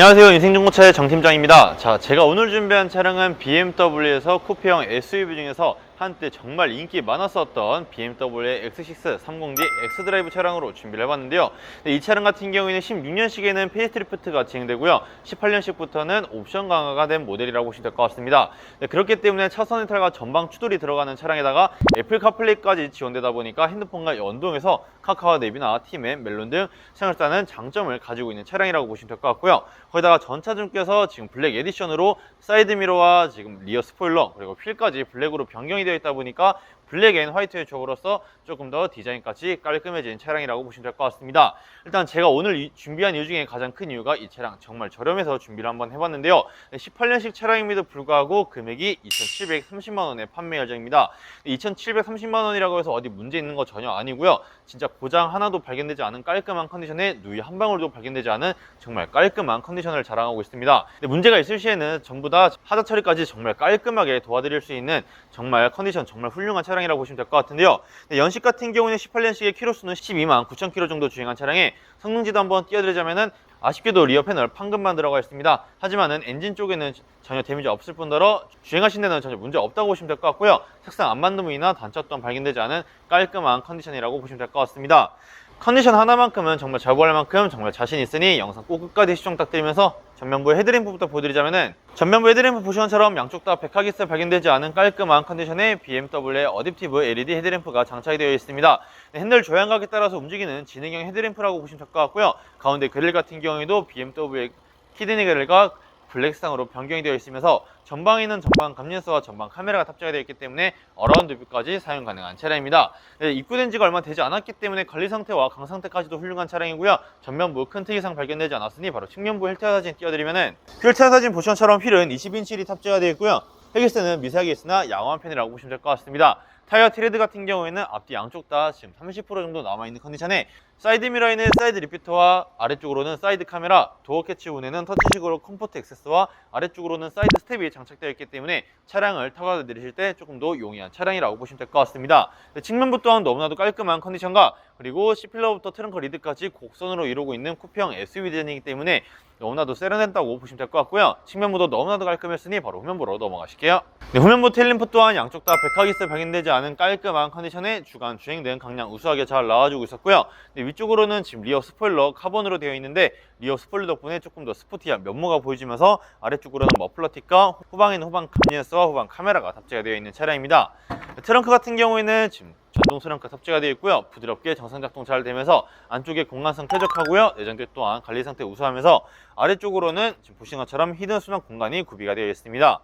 안녕하세요. 인생정보차의 정 팀장입니다. 자 제가 오늘 준비한 차량은 BMW에서 쿠페형 SUV 중에서 한때 정말 인기 많았었던 BMW의 X6 30D X드라이브 차량으로 준비를 해봤는데요. 네, 이 차량 같은 경우에는 16년식에는 페이스트리프트가 진행되고요. 18년식부터는 옵션 강화가 된 모델이라고 보시면 될 것 같습니다. 네, 그렇기 때문에 차선 이탈과 전방 추돌이 들어가는 차량에다가 애플 카플레이까지 지원되다 보니까 핸드폰과 연동해서 카카오 앱이나 팀앱, 멜론 등 생활사는 장점을 가지고 있는 차량이라고 보시면 될 것 같고요. 거기다가 전차 중께서 지금 블랙 에디션으로 사이드 미러와 지금 리어 스포일러 그리고 휠까지 블랙으로 변경이 되어 있다 보니까 블랙 앤 화이트의 조로서 조금 더 디자인까지 깔끔해진 차량이라고 보시면 될 것 같습니다. 일단 제가 오늘 이- 준비한 이유 중에 가장 큰 이유가 이 차량 정말 저렴해서 준비를 한번 해봤는데요. 18년식 차량임에도 불구하고 금액이 2,730만 원에 판매 예정입니다. 2,730만 원이라고 해서 어디 문제 있는 거 전혀 아니고요. 진짜 고장 하나도 발견되지 않은 깔끔한 컨디션에 누이 한 방울도 발견되지 않은 정말 깔끔한 컨디션을 자랑하고 있습니다. 근데 문제가 있을 시에는 전부 다 하자 처리까지 정말 깔끔하게 도와드릴 수 있는 정말 컨디션 정말 훌륭한 차량 이라고 보시면 될 것 같은데요. 근데 연식 같은 경우는 18년식의 키로수는 12만 9천 킬로 정도 주행한 차량에 성능지도 한번 띄워드리자면은 아쉽게도 리어 패널 판금만 들어가 있습니다. 하지만은 엔진 쪽에는 전혀 데미지 없을 뿐더러 주행하신 데는 전혀 문제 없다고 보시면 될 것 같고요. 색상 안만듦이나 단차 또한 발견되지 않은 깔끔한 컨디션이라고 보시면 될 것 같습니다. 컨디션 하나만큼은 정말 잘 보할 만큼 정말 자신 있으니 영상 꼭 끝까지 시청 부탁드리면서 전면부 헤드램프부터 보여드리자면은 전면부 헤드램프 보시면처럼 양쪽 다 백하기스 발견되지 않은 깔끔한 컨디션의 BMW의 어댑티브 LED 헤드램프가 장착이 되어 있습니다. 네, 핸들 조향각에 따라서 움직이는 지능형 헤드램프라고 보시면 될 것 같고요. 가운데 그릴 같은 경우에도 BMW의 키드니 그릴과 블랙상으로 변경이 되어 있으면서 전방에는 전방 감len스와 전방 카메라가 탑재가 되어 있기 때문에 어라운드 뷰까지 사용 가능한 차량입니다. 네, 입고된 지가 얼마 되지 않았기 때문에 관리 상태와 강 상태까지도 훌륭한 차량이고요. 전면부 큰 특이사항 발견되지 않았으니 바로 측면부 휠 타야 사진 띄워드리면은 휠 타야 사진 보시면처럼 휠은 20인치 휠이 탑재가 되어 있고요. 헤기스는 미세하게 있으나 양호한 편이라고 보시면 될 것 같습니다. 타이어 트레드 같은 경우에는 앞뒤 양쪽 다 지금 30% 정도 남아있는 컨디션에 사이드 미러에는 사이드 리피터와 아래쪽으로는 사이드 카메라, 도어 캐치 운에는 터치식으로 컴포트 액세스와 아래쪽으로는 사이드 스텝이 장착되어 있기 때문에 차량을 타고 내리실 때 조금 더 용이한 차량이라고 보시면 될 것 같습니다. 네, 측면부 또한 너무나도 깔끔한 컨디션과 그리고 C필러부터 트렁크 리드까지 곡선으로 이루고 있는 쿠페형 SUV 디자인이기 때문에 너무나도 세련됐다고 보시면 될 것 같고요. 측면부도 너무나도 깔끔했으니 바로 후면부로 넘어가실게요. 네, 후면부 테일램프 또한 양쪽 다 백하기스 발견되지 않은 깔끔한 컨디션에 주간 주행 등 강량 우수하게 잘 나와주고 있었고요. 네, 위쪽으로는 지금 리어 스포일러 카본으로 되어 있는데 리어 스포일러 덕분에 조금 더 스포티한 면모가 보여지면서 아래쪽으로는 머플러 틱과 후방에는 후방 감len스와 후방 카메라가 탑재가 되어 있는 차량입니다. 네, 트렁크 같은 경우에는 지금 전동 트렁크 탑재가 되어 있고요. 부드럽게 정상 작동 잘 되면서 안쪽에 공간성 쾌적하고요. 내장재 또한 관리 상태 우수하면서 아래쪽으로는 지금 보시는 것처럼 히든 수납 공간이 구비가 되어 있습니다.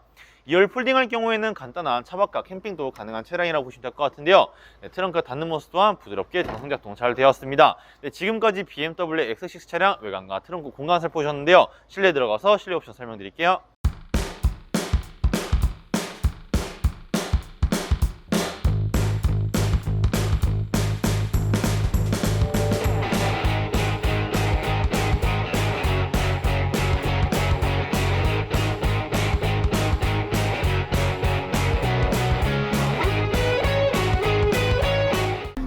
2열 폴딩할 경우에는 간단한 차박과 캠핑도 가능한 차량이라고 보시면 될 것 같은데요. 네, 트렁크 닫는 모습 또한 부드럽게 정상 작동 잘 되었습니다. 네, 지금까지 BMW X6 차량 외관과 트렁크 공간 살펴보셨는데요. 실내 들어가서 실내 옵션 설명드릴게요.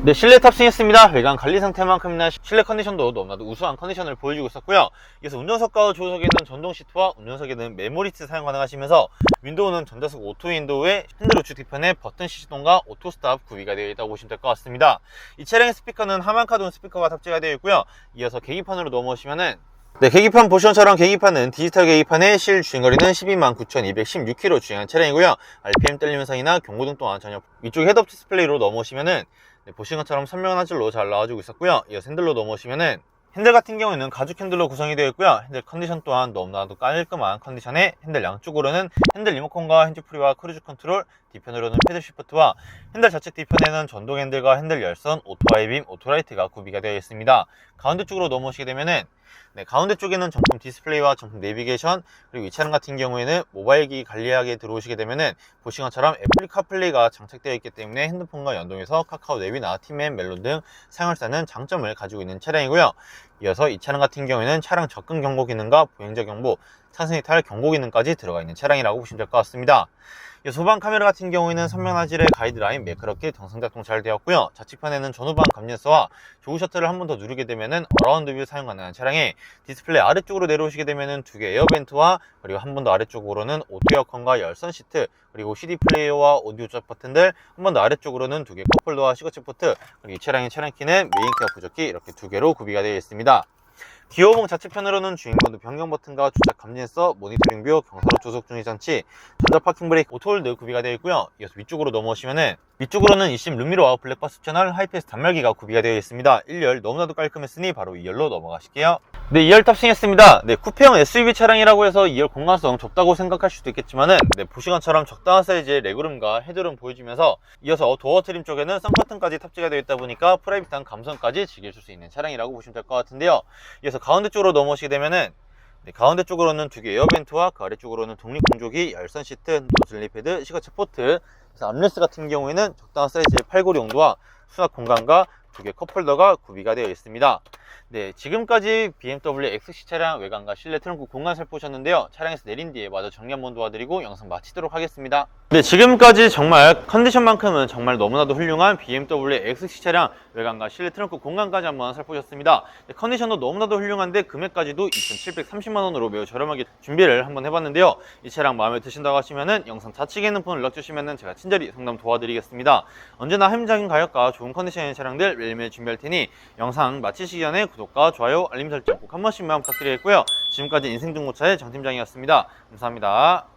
네, 실내 탑승했습니다. 외관 관리 상태만큼이나 시- 실내 컨디션도 너무나도 우수한 컨디션을 보여주고 있었고요. 그래서 운전석과 조수석에는 전동 시트와 운전석에는 메모리 시트 사용 가능하시면서 윈도우는 전자석 오토 윈도우에 핸들 우측 뒤편에 버튼 시동과 오토 스탑 구비가 되어 있다고 보시면 될 것 같습니다. 이 차량의 스피커는 하만카돈 스피커가 탑재가 되어 있고요. 이어서 계기판으로 넘어오시면은 네, 계기판 보시면처럼 계기판은 디지털 계기판에 실 주행거리는 129,216km 주행한 차량이고요. RPM 떨림 현상이나 경고등 또한 전혀 위쪽 헤드업 디스플레이로 넘어오시면은 네, 보신 것처럼 선명한 화질로 잘 나와주고 있었고요. 이어서 핸들로 넘어오시면은 핸들 같은 경우에는 가죽 핸들로 구성이 되어 있고요. 핸들 컨디션 또한 너무나도 깔끔한 컨디션에 핸들 양쪽으로는 핸들 리모컨과 핸즈프리와 크루즈 컨트롤, 뒤편으로는 패드 시프트와 핸들 좌측 뒤편에는 전동 핸들과 핸들 열선, 오토 하이빔, 오토라이트가 구비가 되어 있습니다. 가운데 쪽으로 넘어오시게 되면은 네, 가운데 쪽에는 정품 디스플레이와 정품 내비게이션 그리고 이 차량 같은 경우에는 모바일기 관리하게 들어오시게 되면은 보신 것처럼 애플 카플레이가 장착되어 있기 때문에 핸드폰과 연동해서 카카오 앱이나 팀앱 멜론 등 사용할 수 있는 장점을 가지고 있는 차량이고요. 이어서 이 차량 같은 경우에는 차량 접근 경보 기능과 보행자 경보, 차선 이탈 경고 기능까지 들어가 있는 차량이라고 보시면 될 것 같습니다. 이 소방 카메라 같은 경우에는 선명화질의 가이드라인 매끄럽게 정상 작동 잘 되었고요. 좌측편에는 전후방 감len스와 조우 셔터를 한 번 더 누르게 되면은 어라운드 뷰 사용 가능한 차량에 디스플레이 아래쪽으로 내려오시게 되면은 두 개 에어벤트와 그리고 한 번 더 아래쪽으로는 오토 에어컨과 열선 시트 그리고 CD 플레이어와 오디오 쪽 버튼들 한 번 더 아래쪽으로는 두개 컵홀더와 시거치 포트 그리고 이 차량의 차량키는 메인 키와 부적기 이렇게 두 개로 구비가 되어 있습니다. 기어봉 좌측편으로는 주행모드 변경 버튼과 주차 감지센서, 모니터링 뷰, 경사로 조속 중지 장치, 전자 파킹 브레이크, 오토홀드 구비가 되어 있고요. 이어서 위쪽으로 넘어오시면은 위쪽으로는 이심 룸미러와 블랙박스 채널 하이패스 단말기가 구비가 되어 있습니다. 1열 너무나도 깔끔했으니 바로 2열로 넘어가실게요. 네, 2열 탑승했습니다. 네, 쿠페형 SUV 차량이라고 해서 2열 공간성 좁다고 생각할 수도 있겠지만은 네, 보시건처럼 적당한 사이즈의 레그룸과 헤드룸 보여주면서 이어서 도어 트림 쪽에는 썬커튼까지 탑재가 되어 있다 보니까 프라이빗한 감성까지 즐기실 수 있는 차량이라고 보시면 될 것 같은데요. 이어서 가운데 쪽으로 넘어오시게 되면은 네, 가운데 쪽으로는 두 개 에어벤트와 그 아래쪽으로는 독립 공조기, 열선 시트, 노즐리 패드, 시거체 포트 그래서 암레스 같은 경우에는 적당한 사이즈의 팔고리 용도와 수납 공간과 두 개 컵홀더가 구비가 되어 있습니다. 네, 지금까지 BMW XC 차량 외관과 실내 트렁크 공간 살펴보셨는데요. 차량에서 내린 뒤에 마저 정리 한번 도와드리고 영상 마치도록 하겠습니다. 네, 지금까지 정말 컨디션만큼은 정말 너무나도 훌륭한 BMW XC 차량 외관과 실내 트렁크 공간까지 한번 살펴보셨습니다. 네, 컨디션도 너무나도 훌륭한데 금액까지도 2,730만원으로 매우 저렴하게 준비를 한번 해봤는데요. 이 차량 마음에 드신다고 하시면은 영상 좌측에 있는 폰 연락 주시면은 제가 친절히 상담 도와드리겠습니다. 언제나 합리적인 가격과 좋은 컨디션의 차량들 매일매일 준비할 테니 영상 마치시기 전에 구독과 좋아요, 알림 설정 꼭 한 번씩만 부탁드리겠고요. 지금까지 인생중고차의 정 팀장이었습니다. 감사합니다.